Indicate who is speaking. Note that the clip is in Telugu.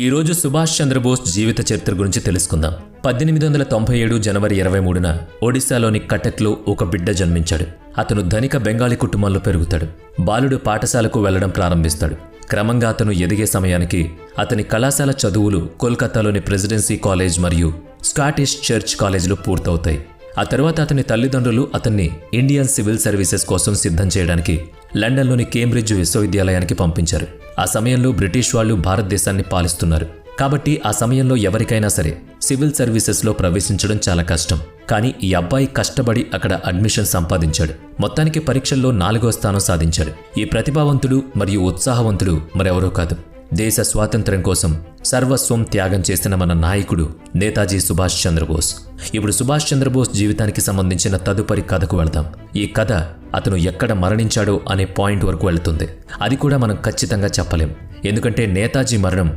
Speaker 1: ఈరోజు సుభాష్ చంద్రబోస్ జీవిత చరిత్ర గురించి తెలుసుకుందాం. పద్దెనిమిది వందల తొంభై ఏడు జనవరి ఇరవై మూడున ఒడిశాలోని కటక్లో ఒక బిడ్డ జన్మించాడు. అతను ధనిక బెంగాలీ కుటుంబంలో పెరుగుతాడు. బాలుడు పాఠశాలకు వెళ్ళడం ప్రారంభిస్తాడు. క్రమంగా అతను ఎదిగే సమయానికి అతని కళాశాల చదువులు కోల్కతాలోని ప్రెసిడెన్సీ కాలేజ్ మరియు స్కాటిష్ చర్చ్ కాలేజీలో పూర్తవుతాయి. ఆ తర్వాత అతని తల్లిదండ్రులు అతన్ని ఇండియన్ సివిల్ సర్వీసెస్ కోసం సిద్ధం చేయడానికి లండన్లోని కేంబ్రిడ్జ్ విశ్వవిద్యాలయానికి పంపించారు. ఆ సమయంలో బ్రిటిష్ వాళ్ళు భారతదేశాన్ని పాలిస్తున్నారు. కాబట్టి ఆ సమయంలో ఎవరికైనా సరే సివిల్ సర్వీసెస్లో ప్రవేశించడం చాలా కష్టం. కానీ ఈ అబ్బాయి కష్టపడి అక్కడ అడ్మిషన్ సంపాదించాడు. మొత్తానికి పరీక్షల్లో నాలుగో స్థానం సాధించాడు. ఈ ప్రతిభావంతుడు మరియు ఉత్సాహవంతుడు మరెవరో కాదు. దేశ స్వాతంత్ర్యం కోసం సర్వస్వం త్యాగం చేసిన మన నాయకుడు నేతాజీ సుభాష్ చంద్రబోస్. ఇప్పుడు సుభాష్ చంద్రబోస్ జీవితానికి సంబంధించిన తదుపరి కథకు వెళ్దాం. ఈ కథ అతను ఎక్కడ మరణించాడో అనే పాయింట్ వరకు వెళుతుంది. అది కూడా మనం ఖచ్చితంగా చెప్పలేం. ఎందుకంటే నేతాజీ మరణం